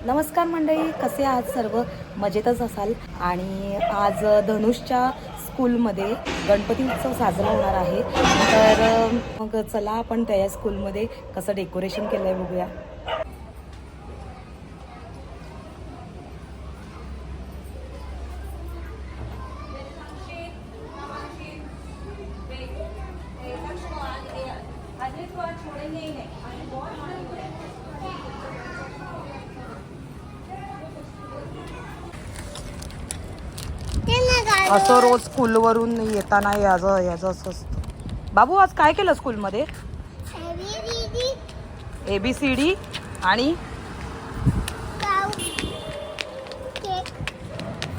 नमस्कार मंडळी कसे आहात सर्व मजेतच असाल आणि आज धनुषच्या स्कूलमध्ये गणपती उत्सव साजरा होणार आहे तर मग चला आपण त्या स्कूलमध्ये कसं डेकोरेशन केलं आहे बघूया असं रोज स्कूलवरून येताना याचं याचं असं असतं. बाबू आज काय केलं स्कूलमध्ये? ए बी सी डी आणि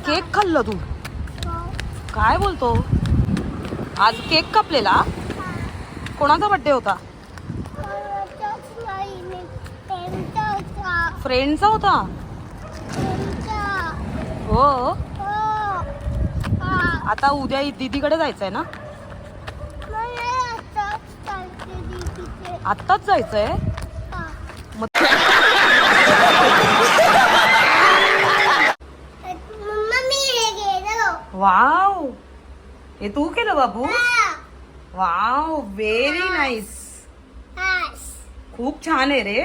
केक खाल्लं तू? काय बोलतो? आज केक कापलेला? कोणाचा बड्डे होता? फ्रेंडचा होता? हो. आता उद्या दीदीकडे जायचंय ना? आत्ताच जायचंय? मग वाव. हे तू केलं बाबू? वाव व्हेरी नाईस खूप छान आहे रे.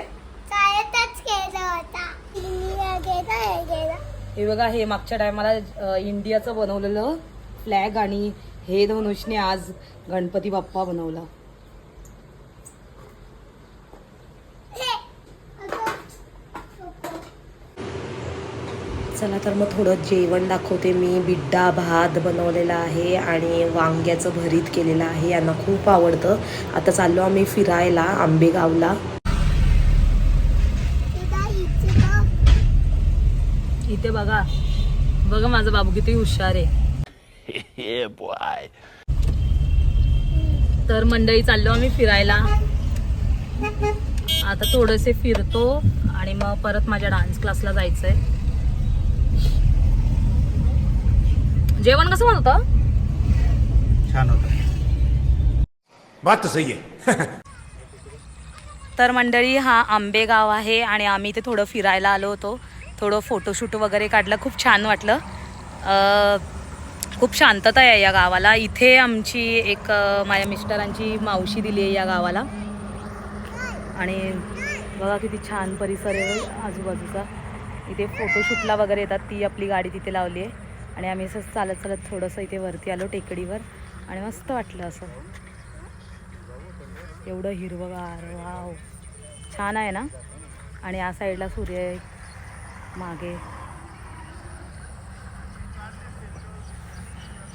हे बघा हे मागच्या टायमाला इंडियाचं बनवलेलं फ्लॅग आणि हे धनुषने आज गणपती बाप्पा बनवला. चला तर मग थोडं जेवण दाखवते मी. बिड्डा भात बनवलेला आहे आणि वांग्याचं भरीत केलेलं आहे. यांना खूप आवडतं. आता चाललो आम्ही फिरायला आंबेगावला. इथे बघा. बघा माझा बाबू किती हुशार आहे. तर मंडळी चाललो आम्ही फिरायला. आता थोडेसे फिरतो आणि मग परत माझ्या डान्स क्लासला जायचंय. जेवण कसं बनवतं? छान होतं. बात तर सही आहे. तर मंडळी हा आंबेगाव आहे आणि आम्ही इथे थोडं फिरायला आलो होतो. थोडं फोटोशूट वगैरे काढलं. खूप छान वाटलं. अं, खूप शांतता आहे या गावाला. इथे आमची एक माझ्या मिस्टरांची मावशी दिली आहे या गावाला. आणि बघा किती छान परिसर आहे आजूबाजूचा. इथे फोटोशूटला वगैरे येतात. ती आपली गाडी तिथे लावली आहे. आणि आम्ही असं चालत चालत थोडंसं इथे वरती आलो टेकडीवर. आणि मस्त वाटलं असं. एवढं हिरवगार. वाव. छान आहे ना? आणि या साईडला सूर्य मागे.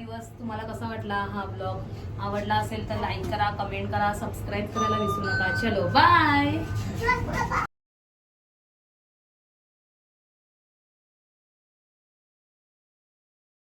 दिवस तुम्हाला कसा वाटला हा ब्लॉग आवडला असेल तर लाईक करा कमेंट करा सबस्क्राईब करायला विसरू नका. चलो बाय